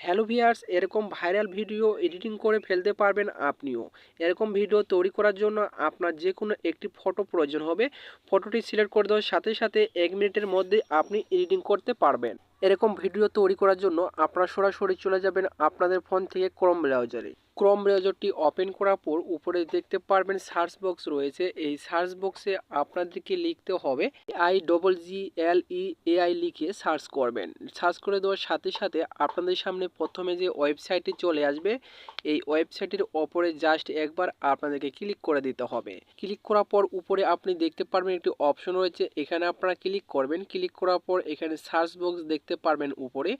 Hello viewers এরকম viral video editing করে ফেলতে পারবেন আপনিও। এরকম ভিডিও তৈরি করার জন্য আপনার যে কোনো একটি ফটো প্রয়োজন হবে। ফটোটি সিলেক্ট করে দেওয়ার সাথে সাথে এক মিনিটের মধ্যে আপনি এডিটিং করতে পারবেন। এরকম ভিডিও তৈরি করার জন্য আপনার সরাসরি চলে যাবেন আপনাদের ফোন থেকে ক্রম ব্রাউজারে। ক্রোম ব্রাউজারটি ওপেন করার পর উপরে দেখতে পারবেন সার্চ বক্স রয়েছে। এই সার্চ বক্সে আপনাদেরকে লিখতে হবে I double G L E AI লিখে সার্চ করবেন। সার্চ করে দেওয়ার সাথে সাথে আপনাদের সামনে প্রথমে যে ওয়েবসাইটটি চলে আসবে, এই ওয়েবসাইটের ওপরে জাস্ট একবার আপনাদেরকে ক্লিক করে দিতে হবে। ক্লিক করার পর উপরে আপনি দেখতে পারবেন একটি অপশন রয়েছে, এখানে আপনারা ক্লিক করবেন। ক্লিক করার পর এখানে সার্চ বক্স দেখতে পারবেন উপরে।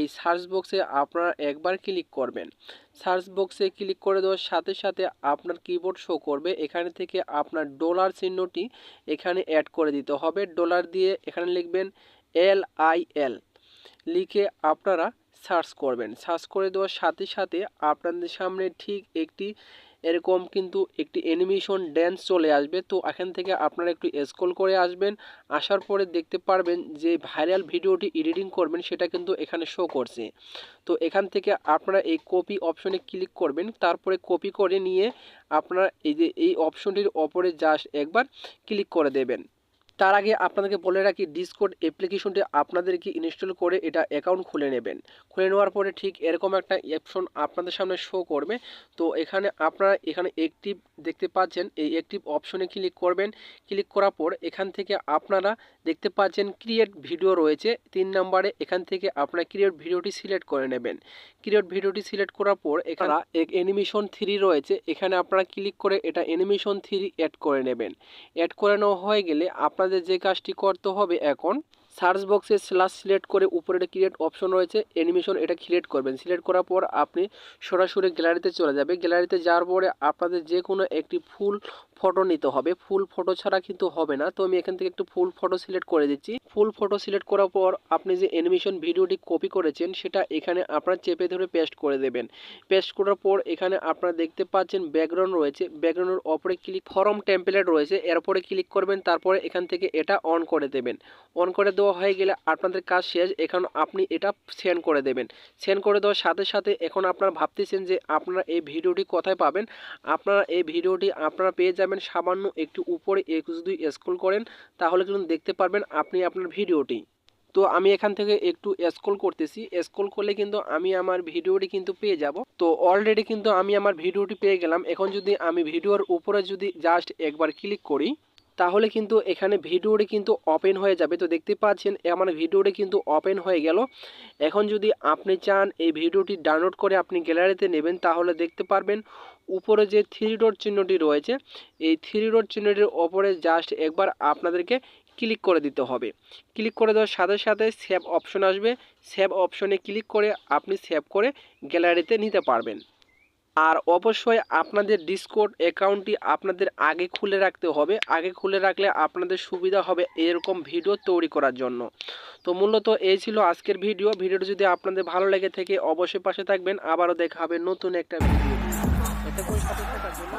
এই সার্চ বক্সে আপনারা একবার ক্লিক করবেন। সার্চ বক্সে ক্লিক করে দেওয়ার সাথে সাথে আপনার কিবোর্ড শো করবে। এখানে থেকে আপনার ডলার চিহ্নটি এখানে অ্যাড করে দিতে হবে। ডলার দিয়ে এখানে লিখবেন এল আই এল লিখে আপনারা সার্চ করবেন। সার্চ করে দেওয়ার সাথে সাথে আপনাদের সামনে ঠিক একটি এরকম কিন্তু একটি অ্যানিমেশন ড্যান্স চলে আসবে। তো এখান থেকে আপনারা একটু স্ক্রল করে আসবেন, আসার পরে দেখতে পারবেন যে ভাইরাল ভিডিওটি এডিটিং করবেন, সেটা কিন্তু এখানে শো করছে। তো এখান থেকে আপনারা এই কপি অপশনে ক্লিক করবেন, তারপরে কপি করে নিয়ে আপনারা এই যে, এই অপশনটির ওপরে জাস্ট একবার ক্লিক করে দেবেন। তার আগে আপনাদেরকে বলে রাখি ডিসকোড অ্যাপ্লিকেশনটি আপনাদেরকে ইনস্টল করে এটা অ্যাকাউন্ট খুলে নেবেন। খুলে নেওয়ার পরে ঠিক এরকম একটা অপশন আপনাদের সামনে শো করবে। তো এখানে আপনারা এখানে অ্যাক্টিভ দেখতে পাচ্ছেন, এই অ্যাক্টিভ অপশনে ক্লিক করবেন। ক্লিক করার পর এখান থেকে আপনারা দেখতে পাচ্ছেন ক্রিয়েট ভিডিও রয়েছে। তিন নম্বরে এখান থেকে আপনারা ক্রিয়েট ভিডিওটি সিলেক্ট করে নেবেন। ক্রিয়েট ভিডিওটি সিলেক্ট করার পর এখানে এক অ্যানিমেশন থ্রি রয়েছে। এখানে আপনারা ক্লিক করে এটা অ্যানিমেশন থ্রি অ্যাড করে নেবেন। অ্যাড করে নেওয়া হয়ে গেলে আপনাদের যে কাজটি করতে হবে এখন সার্চ বক্সে স্ল্যাশ সিলেক্ট করে উপরে একটা ক্রিয়েট অপশন রয়েছে অ্যানিমেশন এটা ক্রিয়েট করবেন। সিলেক্ট করার পর আপনি সরাসরি গ্যালারিতে চলে যাবে গ্যালারিতে যাওয়ার পরে আপনাদের যে কোনো একটি ফুল ফটো নিতে হবে। ফুল ফটো ছাড়া কিন্তু হবে না। তো আমি এখান থেকে একটু ফুল ফটো সিলেক্ট করে দিচ্ছি। ফুল ফটো সিলেক্ট করার পর আপনি যে অ্যানিমেশন ভিডিওটি কপি করেছেন, সেটা এখানে আপনার চেপে ধরে পেস্ট করে দেবেন। পেস্ট করার পর এখানে আপনারা দেখতে পাচ্ছেন ব্যাকগ্রাউন্ড রয়েছে। ব্যাকগ্রাউন্ডের ওপরে ক্লিক ফরম টেম্পলেট রয়েছে। এরপরে ক্লিক করবেন, তারপরে এখান থেকে এটা অন করে দেবেন। অন করে দেওয়া হয়ে গেলে আপনাদের কাজ শেষ। এখন আপনি এটা সেন্ড করে দেবেন। সেন্ড করে দেওয়ার সাথে সাথে এখন আপনারা ভাবতেছেন যে আপনারা এই ভিডিওটি কোথায় পাবেন? আপনারা এই ভিডিওটি আপনারা পেয়ে যাবেন সামান্য একটু উপরে, একটু যদি স্ক্রল করেন, তাহলে কিন্তু দেখতে পারবেন আপনি আপনার ভিডিওটি। তো আমি এখান থেকে একটু স্ক্রল করতেছি। স্ক্রল করলে কিন্তু আমি আমার ভিডিওটি কিন্তু পেয়ে যাব। তো অলরেডি কিন্তু আমি আমার ভিডিওটি পেয়ে গেলাম। এখন যদি আমি ভিডিওর উপরে যদি জাস্ট একবার ক্লিক করি, তাহলে কিন্তু এখানে ভিডিওটি কিন্তু ওপেন হয়ে যাবে। তো দেখতে পাচ্ছেন আমার ভিডিওটি কিন্তু ওপেন হয়ে গেল। এখন যদি আপনি চান এই ভিডিওটি ডাউনলোড করে আপনি গ্যালারিতে নেবেন, তাহলে দেখতে পারবেন, উপরে যে থ্রি ডট চিহ্নটি রয়েছে, এই থ্রি ডট চিহ্নটির ওপরে জাস্ট একবার আপনাদেরকে ক্লিক করে দিতে হবে। ক্লিক করে দেওয়ার সাথে সাথে সেভ অপশন আসবে। সেভ অপশনে ক্লিক করে আপনি সেভ করে গ্যালারিতে নিতে পারবেন। আর অবশ্যই আপনাদের ডিসকোড অ্যাকাউন্টটি আপনাদের আগে খুলে রাখতে হবে। আগে খুলে রাখলে আপনাদের সুবিধা হবে এরকম ভিডিও তৈরি করার জন্য। তো মূলত এই ছিল আজকের ভিডিও। ভিডিওটি যদি আপনাদের ভালো লেগে থেকে, অবশ্যই পাশে থাকবেন। আবারও দেখা হবে নতুন একটা ভিডিও এতক্ষণ সাথে থাকার জন্য